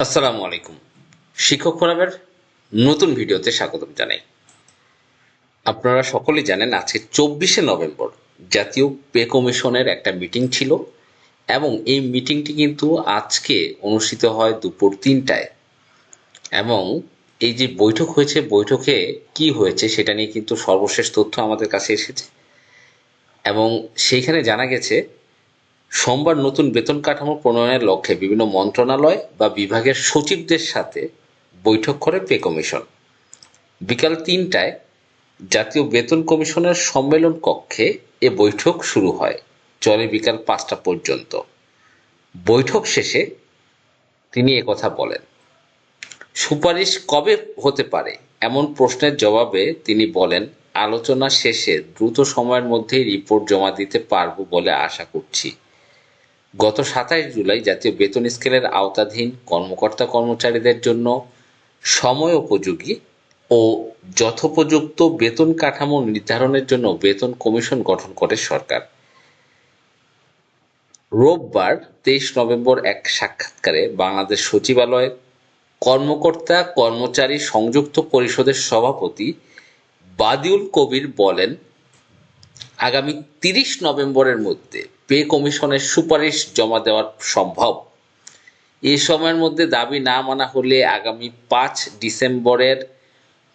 আসসালামু আলাইকুম। শিক্ষক ফোরামের নতুন ভিডিওতে স্বাগতম জানাই। আপনারা সকলেই জানেন আজকে চব্বিশে নভেম্বর জাতীয় পে কমিশনের একটা মিটিং ছিল এবং এই মিটিংটি কিন্তু আজকে অনুষ্ঠিত হয় দুপুর তিনটায়। এবং এই যে বৈঠক হয়েছে, বৈঠকে কি হয়েছে সেটা নিয়ে কিন্তু সর্বশেষ তথ্য আমাদের কাছে এসেছে। এবং সেইখানে জানা গেছে সোমবার নতুন বেতন কাঠামো প্রণয়নের লক্ষ্যে বিভিন্ন মন্ত্রণালয় বা বিভাগের সচিবদের সাথে বৈঠক করে পে কমিশন। বিকাল তিনটায় জাতীয় বেতন কমিশনের সম্মেলন কক্ষে এ বৈঠক শুরু হয়, চলে বিকাল পাঁচটা পর্যন্ত। বৈঠক শেষে তিনি একথা বলেন। সুপারিশ কবে হতে পারে এমন প্রশ্নের জবাবে তিনি বলেন, আলোচনা শেষে দ্রুত সময়ের মধ্যেই রিপোর্ট জমা দিতে পারব বলে আশা করছি। গত সাতাশ জুলাই জাতীয় বেতন স্কেলের আওতাধীন কর্মকর্তা কর্মচারীদের জন্য সময় উপযোগী ও যথোপযুক্ত বেতন কাঠামো নির্ধারণের জন্য বেতন কমিশন গঠন করে সরকার। রোববার তেইশ নভেম্বর এক সাক্ষাৎকারে বাংলাদেশ সচিবালয়ের কর্মকর্তা কর্মচারী সংযুক্ত পরিষদের সভাপতি বাদিউল কবির বলেন আগামী তিরিশ নভেম্বরের মধ্যে পে কমিশনের সুপারিশ জমা দেওয়া সম্ভব। এ সময়ের মধ্যে দাবি না মানা হলে আগামী পাঁচ ডিসেম্বরের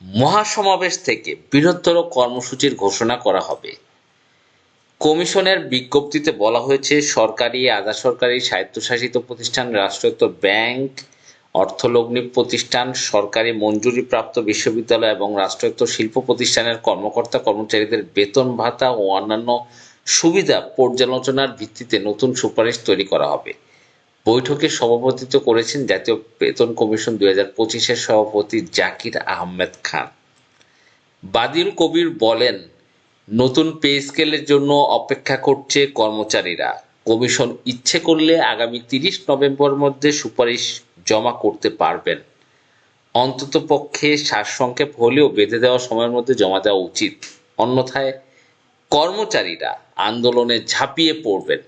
মহাসমাবেশ থেকে বৃহত্তর কর্মসূচির ঘোষণা করা হবে। কমিশনের বিজ্ঞপ্তিতে বলা হয়েছে, সরকারি, আধা সরকারি, স্বায়ত্তশাসিত প্রতিষ্ঠান, রাষ্ট্রায়ত্ত ব্যাংক অর্থলগ্নি প্রতিষ্ঠান, সরকারি মঞ্জুরিপ্রাপ্ত বিশ্ববিদ্যালয় এবং রাষ্ট্রায়ত্ত শিল্প প্রতিষ্ঠানের কর্মকর্তা কর্মচারীদের বেতন ভাতা ও অন্যান্য সুবিধা পর্যালোচনার ভিত্তিতে নতুন সুপারিশ তৈরি করা হবে। বৈঠকে সভাপতিত্ব করেছেন জাতীয় বেতন কমিশন দুই হাজার পঁচিশের সভাপতি জাকির আহমেদ খান। বাদিল কবির বলেন, নতুন পে স্কেলের জন্য অপেক্ষা করছে কর্মচারীরা। কমিশন ইচ্ছে করলে আগামী তিরিশ নভেম্বর মধ্যে সুপারিশ জমা করতে পারবেন। অন্তত পক্ষে সারসংক্ষেপ হলেও বেঁধে দেওয়া সময়ের মধ্যে জমা দেওয়া উচিত। অন্যথায় কর্মচারীরা আন্দোলনে ঝাঁপিয়ে পড়বেন।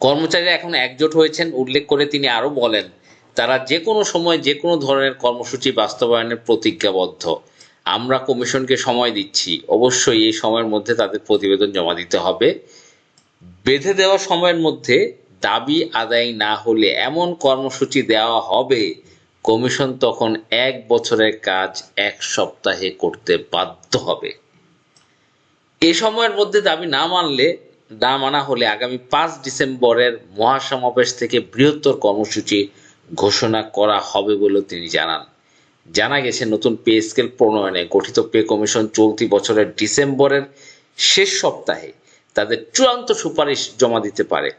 কর্মচারীরা এখন একজোট হয়েছেন, উল্লেখ করে তিনি আরও বলেন, তারা যে কোনো সময় যে কোনো ধরনের কর্মসূচি বাস্তবায়নের প্রতিজ্ঞাবদ্ধ। আমরা কমিশনকে সময় দিচ্ছি, অবশ্যই এই সময়ের মধ্যে তাদের প্রতিবেদন জমা দিতে হবে। বেঁধে দেওয়া সময়ের মধ্যে দাবি আদায় না হলে এমন কর্মসূচি দেওয়া হবে, কমিশন তখন এক বছরের কাজ এক সপ্তাহে করতে বাধ্য হবে। এ সময়ের মধ্যে দাবি না মানলে, না মানা হলে আগামী পাঁচ ডিসেম্বরের মহাসমাবেশ থেকে বৃহত্তর কর্মসূচি ঘোষণা করা হবে বলেও তিনি জানান। জানা গেছে, নতুন পে স্কেল প্রণয়নে গঠিত পে কমিশন চলতি বছরের ডিসেম্বরের শেষ সপ্তাহে তাদের চূড়ান্ত সুপারিশ জমা দিতে পারে।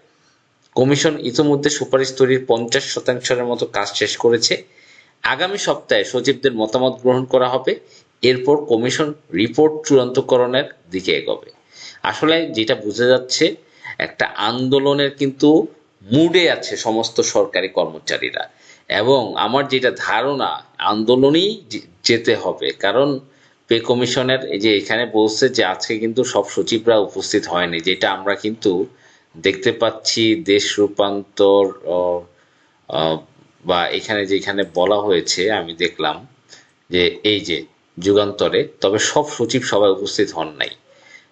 কমিশন ইতিমধ্যে সুপারিশ তৈরির পঞ্চাশ শতাংশের মতো কাজ শেষ করেছে। আগামী সপ্তাহে সচিবদের মতামত গ্রহণ করা হবে। এরপর কমিশন রিপোর্ট চূড়ান্তকরণের দিকে এগোবে। আসলে যেটা বোঝা যাচ্ছে, একটা আন্দোলনের কিন্তু মুডে আছে সমস্ত সরকারি কর্মচারীরা। এবং আমার যেটা ধারণা, আন্দোলনেই যেতে হবে। কারণ পে কমিশনের যে এখানে বলছে যে আজকে কিন্তু সব সচিবরা উপস্থিত হয়নি, যেটা আমরা কিন্তু দেখতে পাচ্ছি দেশ রূপান্তর বা এখানে যেখানে বলা হয়েছে, আমি দেখলাম যে এই যে যুগান্তরে, তবে সব সচিব সবাই উপস্থিত হন নাই।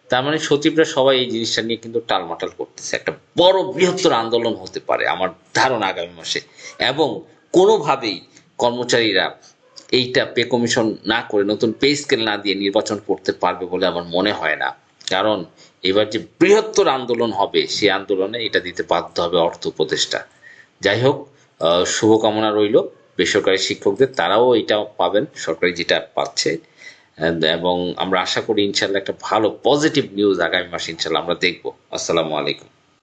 তার মানে সচিবরা সবাই এই জিনিসটা নিয়ে কিন্তু টালমাটাল করতেছে। একটা বড় বৃহত্তর আন্দোলন হতে পারে আমার ধারণা আগামী মাসে। এবং কোনোভাবেই কর্মচারীরা এইটা পে কমিশন না করে, নতুন পে স্কেল না দিয়ে নির্বাচন করতে পারবে বলে আমার মনে হয় না। কারণ এবার যে বৃহত্তর আন্দোলন হবে সেই আন্দোলনে এটা দিতে বাধ্য হবে অর্থ উপদেষ্টা। যাই হোক শুভকামনা রইল বেসরকারি শিক্ষকদের, তারাও এটা পাবেন, সরকারি যেটা পাচ্ছে। এবং আমরা আশা করি ইনশাল্লাহ একটা ভালো পজিটিভ নিউজ আগামী মাসে ইনশাল্লাহ আমরা দেখব। আসসালামু আলাইকুম।